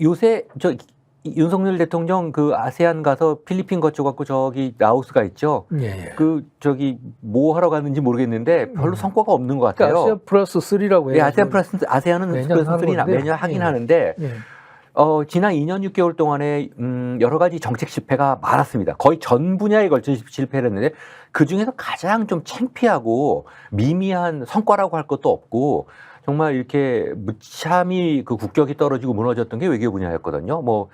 요새 저 이- 윤석열 대통령 그 아세안 가서 필리핀 거쳐갖고 저기 라오스가 있죠. 예, 예. 그 저기 뭐 하러 갔는지 모르겠는데 별로 음. 성과가 없는 것 그러니까 같아요. 아시아 플러스 3라고 네, 아세안 플러스 아세안은 매년 플러스 하는 3나 건데. 매년 하긴 예. 하는데 예. 어, 지난 2년 6개월 동안에 음, 여러 가지 정책 실패가 많았습니다. 거의 전 분야에 걸쳐 실패를 했는데 그 중에서 가장 좀 창피하고 미미한 성과라고 할 것도 없고 정말 이렇게 무참히 그 국격이 떨어지고 무너졌던 게 외교 분야였거든요. 뭐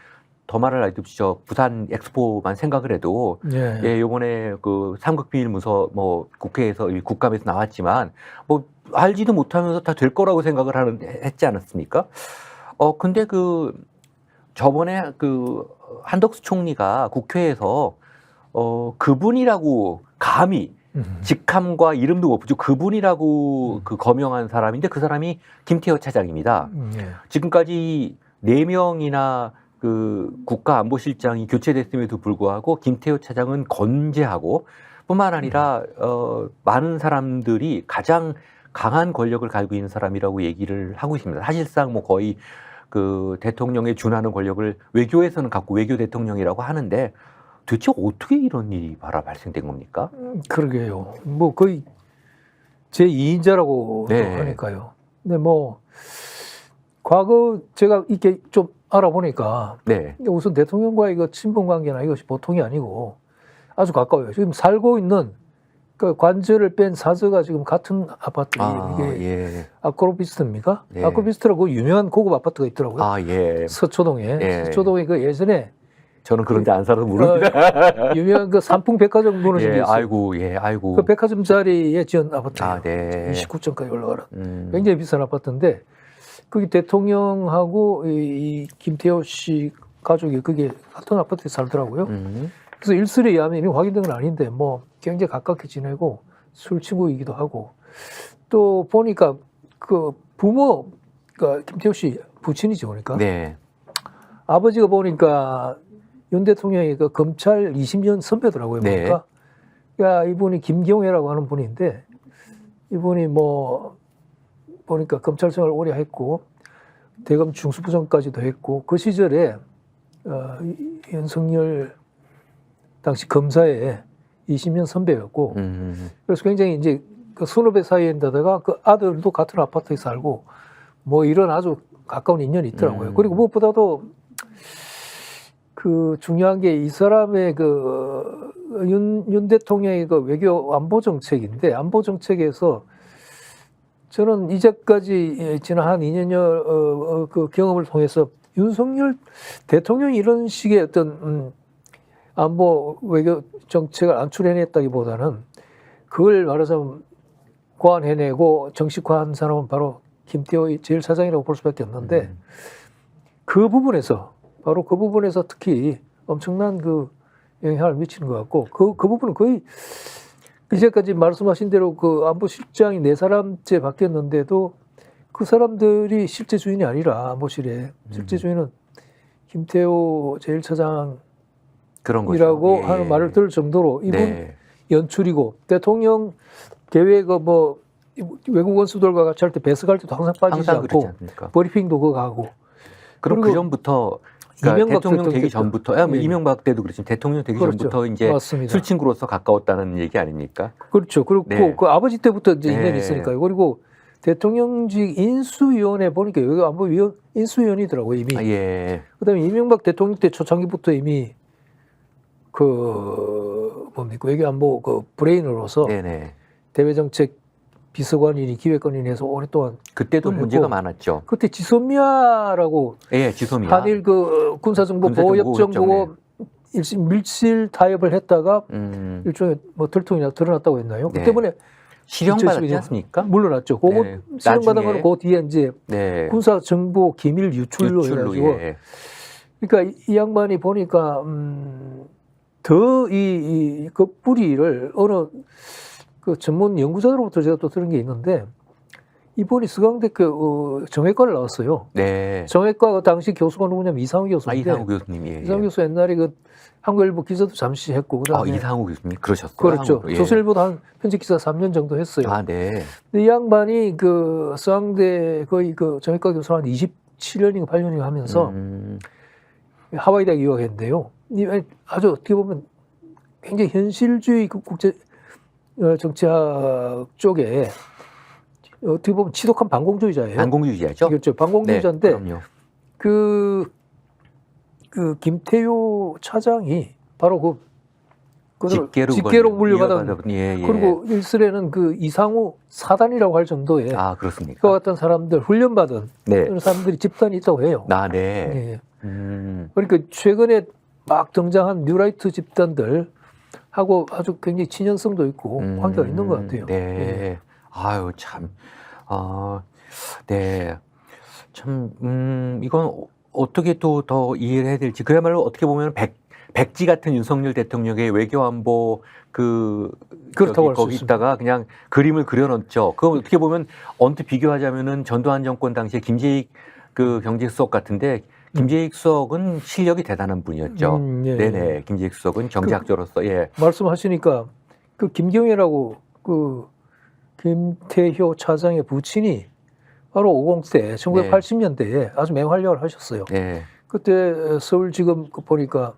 더 말할 나위 없이 저 부산 엑스포만 생각을 해도 예. 예, 요번에 그 삼국 비밀 문서 뭐 국회에서 이 국감에서 나왔지만 뭐 알지도 못하면서 다 될 거라고 생각을 하는 했지 않았습니까? 어 근데 그 저번에 그 한덕수 총리가 국회에서 어 그분이라고 감히 음. 직함과 이름도 못 붙이고 그분이라고 그 거명한 사람인데 그 사람이 김태호 차장입니다. 음, 예. 지금까지 네 명이나 그 국가안보실장이 교체됐음에도 불구하고 김태호 차장은 건재하고 뿐만 아니라 어 많은 사람들이 가장 강한 권력을 가지고 있는 사람이라고 얘기를 하고 있습니다. 사실상 뭐 거의 그 대통령에 준하는 권력을 외교에서는 갖고 외교 대통령이라고 하는데 도대체 어떻게 이런 일이 바라 발생된 겁니까? 음, 그러게요. 뭐 거의 제 2인자라고 네. 하니까요. 근데 뭐 과거 제가 이렇게 좀 알아보니까 네. 우선 대통령과의 그 친분 관계나 이것이 보통이 아니고 아주 가까워요. 지금 살고 있는 그 관절을 뺀 사저가 지금 같은 아파트 아, 이게 예. 아크로비스트입니까? 네. 아크로비스트라고 그 유명한 고급 아파트가 있더라고요. 아, 예. 서초동에 예. 서초동에 그 예전에 저는 그런데 안 살아서 모릅니다. 유명한 그 삼풍 백화점 무너진 게 예, 있어요. 아이고, 예, 아이고. 그 백화점 자리에 지은 아파트예요. 아, 네. 29층까지 올라가는 음. 굉장히 비싼 아파트인데 거기 대통령하고 이, 이 김태호 씨 가족이 그게 같은 아파트에 살더라고요. 음. 그래서 일설에 의하면 이미 확인된 건 아닌데 뭐 굉장히 가깝게 지내고 술 친구이기도 하고 또 보니까 그 부모가 김태호 씨 부친이죠 보니까 네. 아버지가 보니까 윤 대통령이 그 검찰 20년 선배더라고요 네. 보니까 그러니까 이분이 김경회라고 하는 분인데 이분이 뭐 보니까 검찰 생활 오래 했고 대검 중수부장까지도 했고 그 시절에 어, 이- 윤석열 당시 검사의 20년 선배였고 음. 그래서 굉장히 이제 그 선후배 사이인데다가 그 아들도 같은 아파트에 살고 뭐 이런 아주 가까운 인연이 있더라고요. 음. 그리고 무엇보다도 그 중요한 게 이 사람의 그 윤, 윤 대통령의 그 외교 안보 정책인데 안보 정책에서 저는 이제까지 예, 지난 한 2년여 어, 어, 그 경험을 통해서 윤석열 대통령이 이런 식의 어떤 음, 안보 외교 정책을 안출해냈다기보다는 그걸 말하자면 고안해내고 정식화한 사람은 바로 김태호 제일 사장이라고 볼 수밖에 없는데 음. 그 부분에서 바로 그 부분에서 특히 엄청난 그 영향을 미치는 것 같고 그, 그 부분은 거의 이제까지 말씀하신 대로 그 안보실장이 네 사람째 바뀌었는데도 그 사람들이 실제 주인이 아니라 안보실에 실제 음. 주인은 김태호 제일차장이라고 그런 거죠. 예. 하는 말을 들을 정도로 이분 네. 연출이고 대통령 계획 뭐 외국 원수들과 같이 할 때 배스 갈 때도 항상 빠지지 항상 않고? 브리핑도 그거 하고 그럼 그 전부터 그러니까 이명박 대통령 되기 대통령 전부터 아, 뭐 예. 이명박 때도 그렇지만 대통령 되기 그렇죠. 전부터 이제 맞습니다. 술 친구로서 가까웠다는 얘기 아닙니까? 그렇죠. 그리고 네. 그 아버지 때부터 이제 네. 인연이 있으니까요. 그리고 대통령직 인수위원회 보니까 여기 안보 위원 인수위원이더라고요 이미. 아, 예. 그다음에 이명박 대통령 때 초창기부터 이미 그 뭡니까 외교안보 그 브레인으로서 네네. 대외 정책 비서관이니 기획관이니 해서 오랫동안 그때도. 문제가 많았죠. 그때 지소미아라고 예, 지소미아. 한일 그 군사정보 군사정보 보호협정 보고 일시 밀실 타협을 했다가 음, 일종의 뭐 들통이나 드러났다고 했나요? 그 네. 때문에 실형받았지 2012년 않습니까? 물러났죠. 그거 네. 나중에. 거는 그 뒤에 이제 네. 군사 정보 기밀 유출로, 유출로 해가지고 예. 그러니까 이, 이 양반이 보니까 음, 더이그 그 뿌리를 어느 그 전문 연구자로부터 제가 또 들은 게 있는데 이분이 서강대학교 어, 정외과를 나왔어요. 네. 정외과 그 당시 교수가 누구냐면 이상우 아, 교수인데 이상우 교수님 예. 이상우 예. 교수 옛날에 그 한국일보 기자도 잠시 했고 아, 그다음에 이상우 교수님 그러셨어요. 그렇죠. 예. 조선일보도 한 편집 기사 3년 정도 했어요. 아, 네. 근데 이 양반이 그 서강대 거의 그 정외과 교수를 한 27년인가 8년인가 하면서 음, 하와이 대학 유학했는데요. 이 아주 어떻게 보면 굉장히 현실주의 그 국제 어, 정치학 쪽에 어떻게 보면 지독한 반공주의자예요. 반공주의자죠. 그렇죠. 반공주의자인데 네. 그, 그 김태효 차장이 바로 그 직계로 걸려- 물려받은 예, 예. 그리고 일설에는 그 이상우 사단이라고 할 정도의 아 그렇습니까? 그와 같은 사람들 훈련받은 네. 그런 사람들이 집단이 있다고 해요. 아 네. 예. 음, 그러니까 최근에 막 등장한 뉴라이트 집단들 하고 아주 굉장히 친연성도 있고 음, 관계가 있는 것 같아요. 네. 예. 아유 참. 아, 네. 참, 음, 이건 어- 어떻게 또 더 이해를 해야 될지. 그야말로 어떻게 보면 백, 백지 같은 윤석열 대통령의 외교안보 그 그렇다고 거기. 있다가 그냥 그림을 그려놓죠. 그거 어떻게 보면 언뜻 비교하자면은 전두환 정권 당시에 김재익 그 경제수석 같은데 김재익 수석은 실력이 대단한 분이었죠. 음, 예. 네네. 김재익 수석은 정치학자로서 예. 말씀하시니까 그 김경애라고 그 김태효 차장의 부친이 바로 50대 1980년대에 아주 맹활약을 하셨어요. 네. 그때 서울지검 그 보니까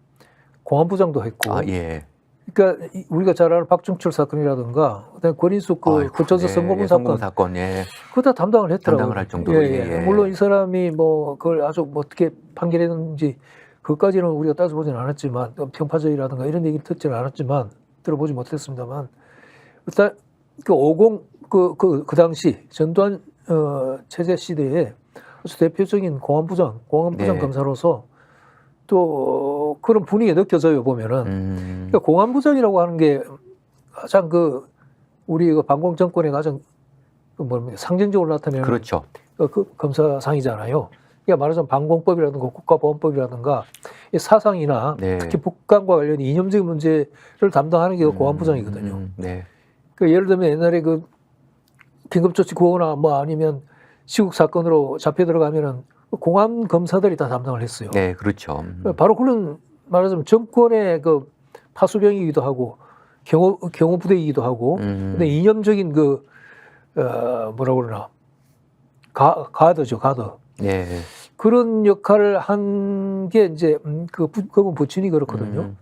공안부장도 했고, 아 예. 그러니까 이- 우리가 잘 아는 박중철 사건이라든가 그다음에 권인숙 그 아이고, 구천서 네, 성공문 예, 사건 사건 예. 그거 다 담당을 했더라고요. 담당을 할 정도로, 예, 예. 예, 예. 물론 이 사람이 뭐 그걸 아주 뭐 어떻게 판결했는지 그것까지는 우리가 따져보지는 않았지만 평파적이라든가 이런 얘기를 듣지는 않았지만 들어보지 못했습니다만 일단 그50 그, 그, 그 당시 전두환 어, 체제 시대에 아주 대표적인 공안부장, 공안부장 네. 검사로서 또 그런 분위기가 느껴져요 보면은 음. 그러니까 공안부장이라고 하는 게 가장 그 우리 그 반공 정권의 가장 그 뭡니까 상징적으로 나타내는 그렇죠. 그, 그 검사상이잖아요. 그러니까 말하자면 반공법이라든가 국가보안법이라든가 이 사상이나 네. 특히 북한과 관련 이념적인 문제를 담당하는 게그 공안부장이거든요. 음, 네. 그 예를 들면 옛날에 그 긴급조치 구호나 뭐 아니면 시국 사건으로 잡혀 들어가면은 그 공안 검사들이 다 담당을 했어요. 네, 그렇죠. 음. 바로 그런 말하자면 정권의 그 파수병이기도 하고 경호 경호 부대이기도 하고 음. 근데 이념적인 그 어, 뭐라 그러나 가 가드죠 가드 네. 그런 역할을 한 게 이제 음, 그 부, 그분 부친이 그렇거든요. 음.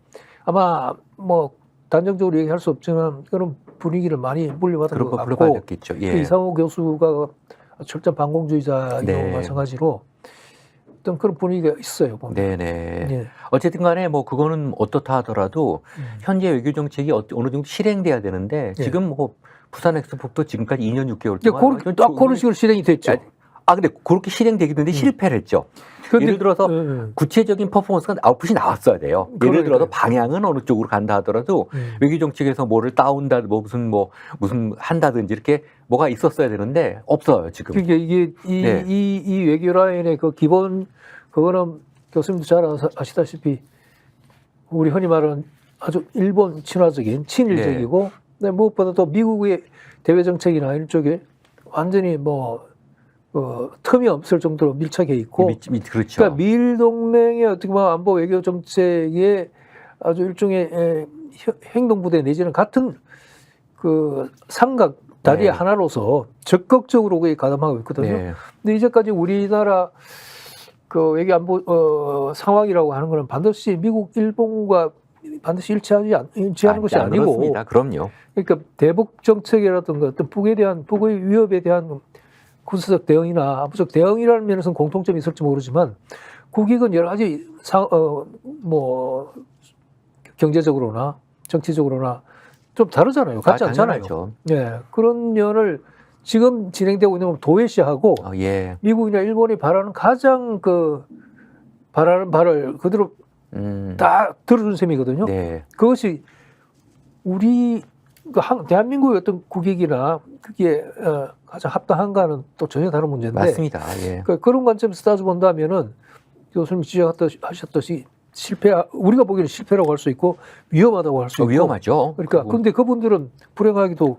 아마 뭐 단정적으로 얘기할 수 없지만 그런 분위기를 많이 물려받은 것거 같고 불러받았겠죠. 그 예. 이상호 교수가 철저한 반공주의자이고 네. 마찬가지로 어떤 그런 분위기가 있어요. 보면. 네네. 예. 어쨌든 간에 뭐 그거는 어떻다 하더라도 음. 현재 외교 정책이 어- 어느 정도 실행돼야 되는데 예. 지금 뭐 부산 엑스포도 지금까지 2년 6개월 이제 동안 그렇게 딱 그런 식으로 실행이 됐죠. 아, 아 근데 그렇게 실행되기도 했는데 음. 실패를 했죠. 근데- 예를 들어서 예, 예. 구체적인 퍼포먼스가 아웃풋이 나왔어야 돼요. 예를 그러니까요. 들어서 방향은 어느 쪽으로 간다 하더라도 음. 외교 정책에서 뭐를 따온다, 뭐 무슨 뭐 무슨 한다든지 이렇게 뭐가 있었어야 되는데 없어요 지금. 그게 이게 이, 네. 이, 이 외교 라인의 그 기본 그거는 교수님도 잘 아시다시피 우리 흔히 말하는 아주 일본 친화적인 친일적이고 네. 무엇보다 도 미국의 대외 정책이나 이쪽에 완전히 뭐 어, 틈이 없을 정도로 밀착해 있고 미, 미, 그렇죠. 그러니까 미일 동맹의 어떻게 보면 안보 외교 정책의 아주 일종의 에, 혀- 행동부대 내지는 같은 그 삼각 다리의 네. 하나로서 적극적으로 그게 가담하고 있거든요. 네. 근데 이제까지 우리나라 그 외교 안보 어, 상황이라고 하는 거는 반드시 미국, 일본과 반드시 일치하지 않, 일치하는 아, 것이 안 아니고 그렇습니다. 그럼요. 그러니까 대북 정책이라든가 어떤 북에 대한 북의 위협에 대한 군사적 대응이나 안보적 대응이라는 면에서는 공통점이 있을지 모르지만 국익은 여러 가지 상, 어, 뭐 경제적으로나 정치적으로나 좀 다르잖아요. 같지 아, 않잖아요. 예, 그런 면을 지금 진행되고 있는 건 도외시하고 아, 예. 미국이나 일본이 바라는 가장 그 바라는 바를 그대로 음. 다 들어준 셈이거든요. 네. 그것이 우리 그 한- 대한민국의 어떤 국익이나 그게 어, 가장 합당한가는 또 전혀 다른 문제인데 맞습니다. 예. 그, 그런 관점에서 따져본다면은 교수님 지적하셨듯이 실패 우리가 보기에는 실패라고 할 수 있고 위험하다고 할수 어, 있고 위험하죠. 그러니까 그거. 근데 그분들은 불행하기도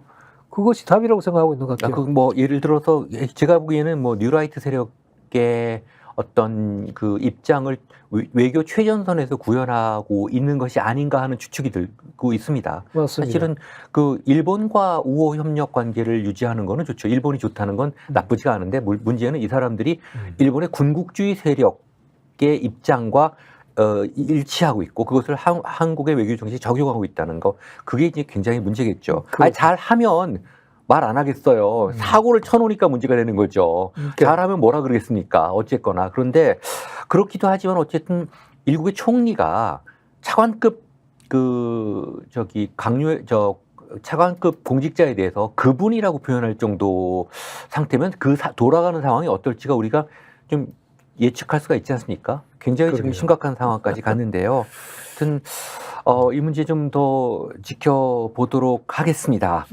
그것이 답이라고 생각하고 있는 것 아, 같아요. 그뭐 예를 들어서 제가 보기에는 뭐 뉴라이트 세력의 어떤 그 입장을 외- 외교 최전선에서 구현하고 있는 것이 아닌가 하는 추측이 들고 있습니다. 맞습니다. 사실은 그 일본과 우호 협력 관계를 유지하는 거는 좋죠. 일본이 좋다는 건 나쁘지가 않은데 물- 문제는 이 사람들이 음. 일본의 군국주의 세력의 입장과 어, 일치하고 있고 그것을 한, 한국의 외교 정책에 적용하고 있다는 거 그게 이제 굉장히 문제겠죠. 그렇죠. 아니, 잘하면 말 안 하겠어요. 음. 사고를 쳐놓으니까 문제가 되는 거죠. 그러니까 잘하면 뭐라 그러겠습니까? 어쨌거나. 그런데 그렇기도 하지만 어쨌든 일국의 총리가 차관급 그 저기 강요 저 차관급 공직자에 대해서 그분이라고 표현할 정도 상태면 그 사- 돌아가는 상황이 어떨지가 우리가 좀 예측할 수가 있지 않습니까? 굉장히 지금 그러게요. 심각한 상황까지 갔는데요. 하여튼 어, 이 문제 좀 더 지켜보도록 하겠습니다.